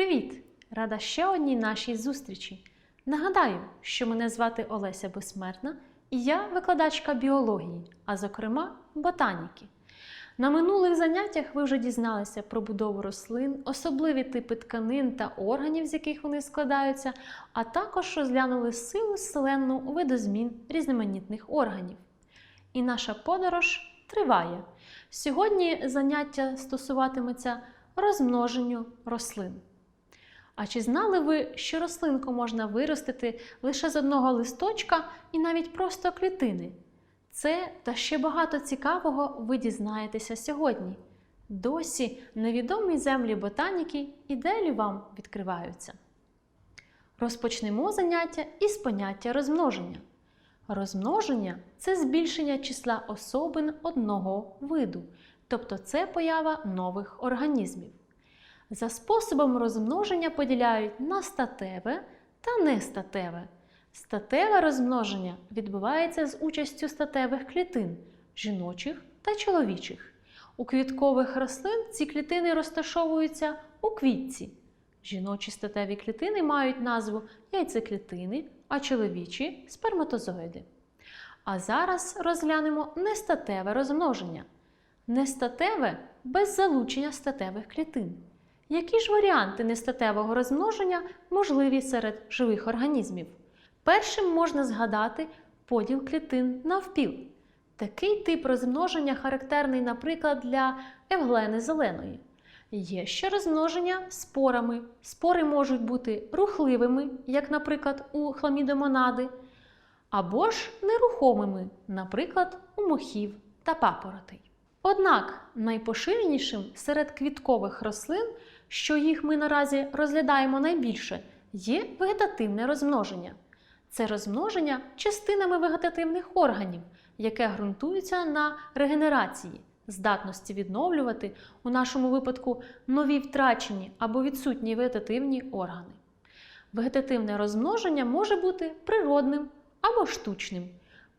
Привіт! Рада ще одній нашій зустрічі. Нагадаю, що мене звати Олеся Безсмертна і я викладачка біології, а зокрема ботаніки. На минулих заняттях ви вже дізналися про будову рослин, особливі типи тканин та органів, з яких вони складаються, а також розглянули силу селенну видозмін різноманітних органів. І наша подорож триває. Сьогодні заняття стосуватиметься розмноженню рослин. А чи знали ви, що рослинку можна виростити лише з одного листочка і навіть просто клітини? Це та ще багато цікавого ви дізнаєтеся сьогодні. Досі невідомі землі ботаніки і делі вам відкриваються. Розпочнемо заняття із поняття розмноження. Розмноження це збільшення числа особин одного виду, тобто це поява нових організмів. За способом розмноження поділяють на статеве та нестатеве. Статеве розмноження відбувається з участю статевих клітин жіночих та чоловічих. У квіткових рослин ці клітини розташовуються у квітці. Жіночі статеві клітини мають назву яйцеклітини, а чоловічі сперматозоїди. А зараз розглянемо нестатеве розмноження. Нестатеве без залучення статевих клітин. Які ж варіанти нестатевого розмноження можливі серед живих організмів? Першим можна згадати поділ клітин навпіл. Такий тип розмноження характерний, наприклад, для евглени зеленої. Є ще розмноження спорами. Спори можуть бути рухливими, як, наприклад, у хламідомонади, або ж нерухомими, наприклад, у мохів та папоротей. Однак найпоширенішим серед квіткових рослин, що їх ми наразі розглядаємо найбільше, є вегетативне розмноження. Це розмноження частинами вегетативних органів, яке ґрунтується на регенерації, здатності відновлювати, у нашому випадку, нові втрачені або відсутні вегетативні органи. Вегетативне розмноження може бути природним або штучним.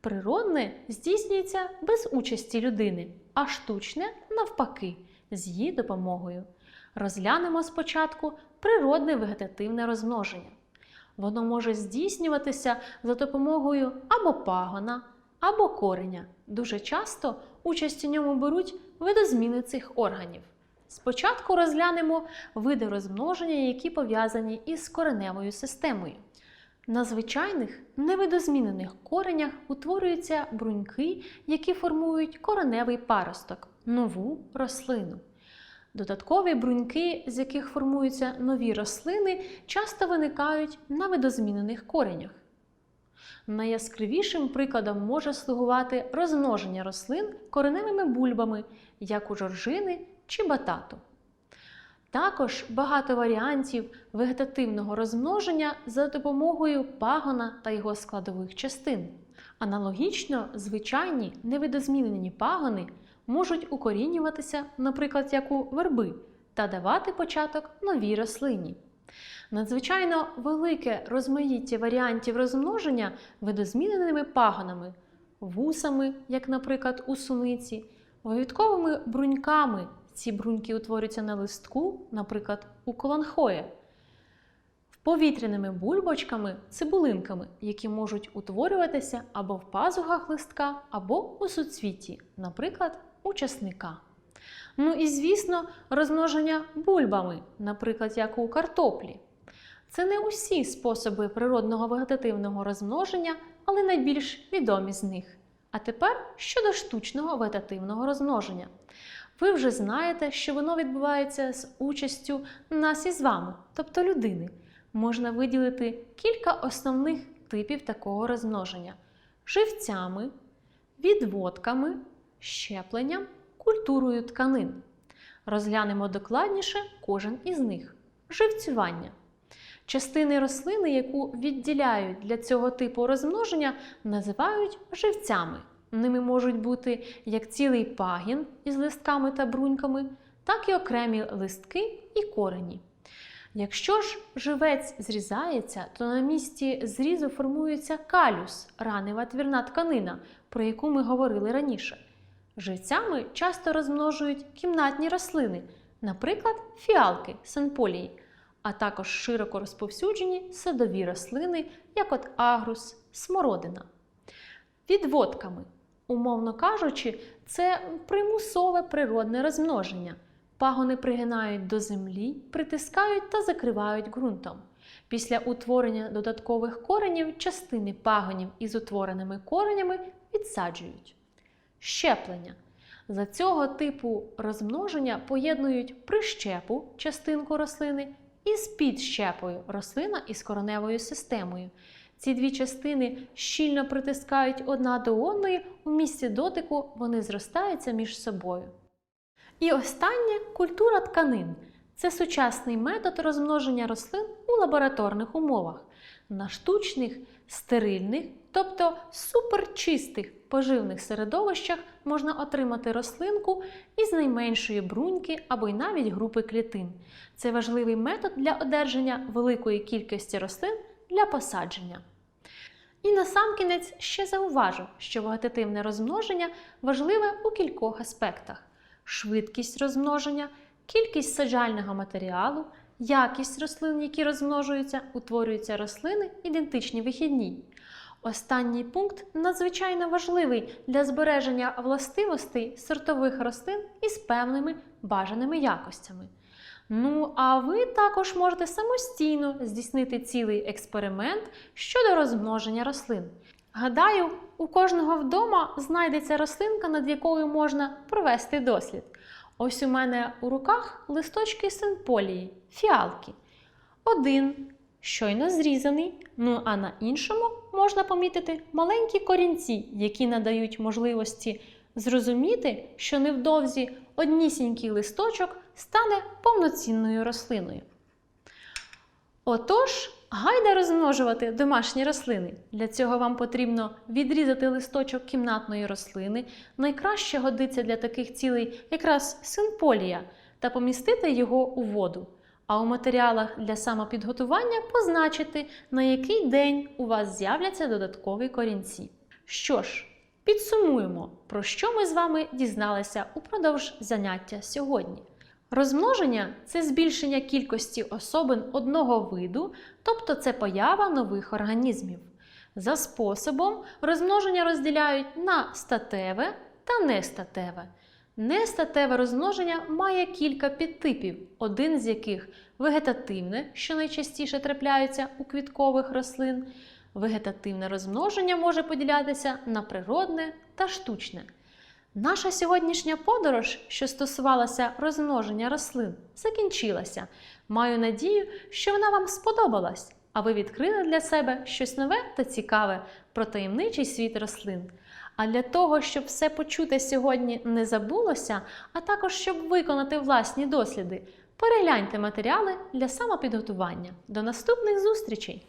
Природне здійснюється без участі людини, а штучне навпаки, з її допомогою. Розглянемо спочатку природне вегетативне розмноження. Воно може здійснюватися за допомогою або пагона, або кореня. Дуже часто участь у ньому беруть видозміни цих органів. Спочатку розглянемо види розмноження, які пов'язані із кореневою системою. На звичайних невидозмінених коренях утворюються бруньки, які формують кореневий паросток, нову рослину. Додаткові бруньки, з яких формуються нові рослини, часто виникають на видозмінених коренях. Найяскравішим прикладом може слугувати розмноження рослин кореневими бульбами, як у жоржини чи батату. Також багато варіантів вегетативного розмноження за допомогою пагона та його складових частин. Аналогічно, звичайні невидозмінені пагони можуть укорінюватися, наприклад, як у верби, та давати початок новій рослині. Надзвичайно велике розмаїття варіантів розмноження видозміненими пагонами, вусами, як, наприклад, у суниці, вивідковими бруньками. Ці бруньки утворюються на листку, наприклад, у коланхоє, повітряними бульбочками, цибулинками, які можуть утворюватися або в пазухах листка, або у суцвіті, наприклад, у часника. Ну і, звісно, розмноження бульбами, наприклад, як у картоплі. Це не усі способи природного вегетативного розмноження, але найбільш відомі з них. А тепер щодо штучного вегетативного розмноження. Ви вже знаєте, що воно відбувається з участю нас із вами, тобто людини. Можна виділити кілька основних типів такого розмноження: живцями, відводками, щепленням, культурою тканин. Розглянемо докладніше кожен із них. Живцювання. Частини рослини, яку відділяють для цього типу розмноження, називають живцями. Ними можуть бути як цілий пагін із листками та бруньками, так і окремі листки і корені. Якщо ж живець зрізається, то на місці зрізу формується калюс, ранева твірна тканина, про яку ми говорили раніше. Живцями часто розмножують кімнатні рослини, наприклад, фіалки сенполії, а також широко розповсюджені садові рослини, як от агрус, смородина. Відводками, умовно кажучи, це примусове природне розмноження. Пагони пригинають до землі, притискають та закривають ґрунтом. Після утворення додаткових коренів частини пагонів із утвореними коренями відсаджують. Щеплення. За цього типу розмноження поєднують прищепу частинку рослини із підщепою рослина із кореневою системою. Ці дві частини щільно притискають одна до одної, у місці дотику вони зростаються між собою. І останнє культура тканин. Це сучасний метод розмноження рослин у лабораторних умовах, на штучних, стерильних, тобто суперчистих поживних середовищах можна отримати рослинку із найменшої бруньки або й навіть групи клітин. Це важливий метод для одержання великої кількості рослин для посадження. І насамкінець ще зауважу, що вегетативне розмноження важливе у кількох аспектах: швидкість розмноження, кількість саджального матеріалу, якість рослин, які розмножуються, утворюються рослини, ідентичні вихідній. Останній пункт надзвичайно важливий для збереження властивостей сортових рослин із певними бажаними якостями. Ну, а ви також можете самостійно здійснити цілий експеримент щодо розмноження рослин. Гадаю, у кожного вдома знайдеться рослинка, над якою можна провести дослід. Ось у мене у руках листочки синполії, фіалки. Один щойно зрізаний, ну а на іншому можна помітити маленькі корінці, які надають можливості зрозуміти, що невдовзі однісінький листочок стане повноцінною рослиною. Отож, гайда розмножувати домашні рослини. Для цього вам потрібно відрізати листочок кімнатної рослини. Найкраще годиться для таких цілей якраз синполія та помістити його у воду. А у матеріалах для самопідготування позначити, на який день у вас з'являться додаткові корінці. Що ж, підсумуємо, про що ми з вами дізналися упродовж заняття сьогодні. Розмноження це збільшення кількості особин одного виду, тобто це поява нових організмів. За способом розмноження розділяють на статеве та нестатеве. Нестатеве розмноження має кілька підтипів, один з яких вегетативне, що найчастіше трапляється у квіткових рослин. Вегетативне розмноження може поділятися на природне та штучне. Наша сьогоднішня подорож, що стосувалася розмноження рослин, закінчилася. Маю надію, що вона вам сподобалась, а ви відкрили для себе щось нове та цікаве про таємничий світ рослин. А для того, щоб все почуте сьогодні не забулося, а також щоб виконати власні досліди, перегляньте матеріали для самопідготування. До наступних зустрічей!